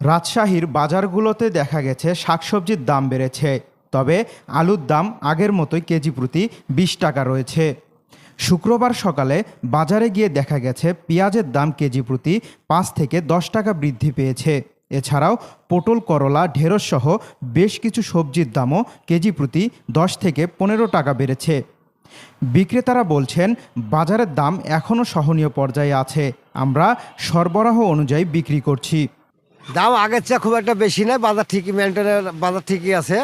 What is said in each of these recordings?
রাজশাহীর বাজারগুলোতে দেখা গেছে শাকসবজির দাম বেড়েছে, তবে আলুর দাম আগের মতোই কেজি প্রতি বিশ টাকা রয়েছে। শুক্রবার সকালে বাজারে গিয়ে দেখা গেছে পেঁয়াজের দাম কেজি প্রতি পাঁচ থেকে দশ টাকা বৃদ্ধি পেয়েছে। এছাড়াও পটল, করলা, ঢেঁড়স সহ বেশ কিছু সবজির দামও কেজি প্রতি দশ থেকে পনেরো টাকা বেড়েছে। বিক্রেতারা বলছেন, বাজারের দাম এখনও সহনীয় পর্যায়ে আছে, আমরা সরবরাহ অনুযায়ী বিক্রি করছি। দাম আগের চেয়ে খুব একটা বেশি নয় বাজার ঠিকই মেনটেনের বাজার ঠিকই আছে।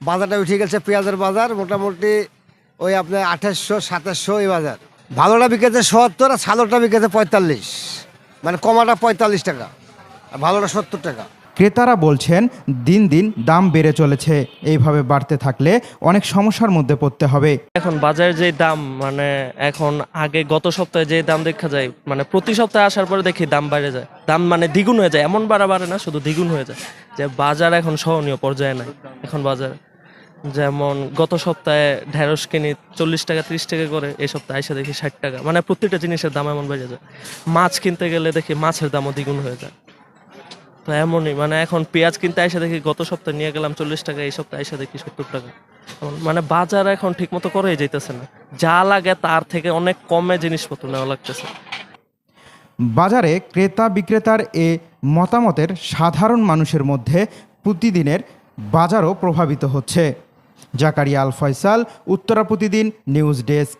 বাজারটা উঠে গেছে পেঁয়াজের বাজার, মোটামুটি ওই আপনার আঠাশশো, সাতাশশো এই বাজার। ভালোটা বিকেছে সত্তর আর সালোটা বিকেছে পঁয়তাল্লিশ। মানে কমাটা পঁয়তাল্লিশ টাকা, আর ভালোটা সত্তর টাকা। ক্রেতারা বলছেন, দিন দিন দাম বেড়ে চলেছে। এইভাবে বাড়তে থাকলে অনেক সমস্যার মধ্যে পড়তে হবে। এখন বাজারের যে দাম মানে এখন আগে গত সপ্তাহে যে দাম দেখা যায় মানে প্রতি সপ্তাহে আসার পরে দেখি দাম বেড়ে যায়। দাম মানে দ্বিগুণ হয়ে যায়, এমন বাড়া বাড়ে না, শুধু দ্বিগুণ হয়ে যায়। যে বাজার এখন সহনীয় পর্যায়ে নাই, এখন বাজার। যেমন গত সপ্তাহে ঢেঁড়স কিনি চল্লিশ টাকা, ত্রিশ টাকা করে, এই সপ্তাহে এসে দেখি ষাট টাকা। মানে প্রত্যেকটা জিনিসের দাম এমন বেড়ে যায়। মাছ কিনতে গেলে দেখি মাছের দামও দ্বিগুণ হয়ে যায়। তো এমনই মানে এখন পেঁয়াজ কিনতে এসে দেখি গত সপ্তাহে নিয়ে গেলাম চল্লিশ টাকা, এই সপ্তাহে এসে দেখি সত্তর টাকা। মানে বাজার এখন ঠিক মতো করেই যাইতেছে না। যা লাগে তার থেকে অনেক কমে জিনিসপত্র নেওয়া লাগতেছে। বাজারে ক্রেতা বিক্রেতার এ মতামতের সাধারণ মানুষের মধ্যে প্রতিদিনের বাজারও প্রভাবিত হচ্ছে। জাকারিয়া আল ফয়সাল উত্তরা প্রতিদিন নিউজ ডেস্ক।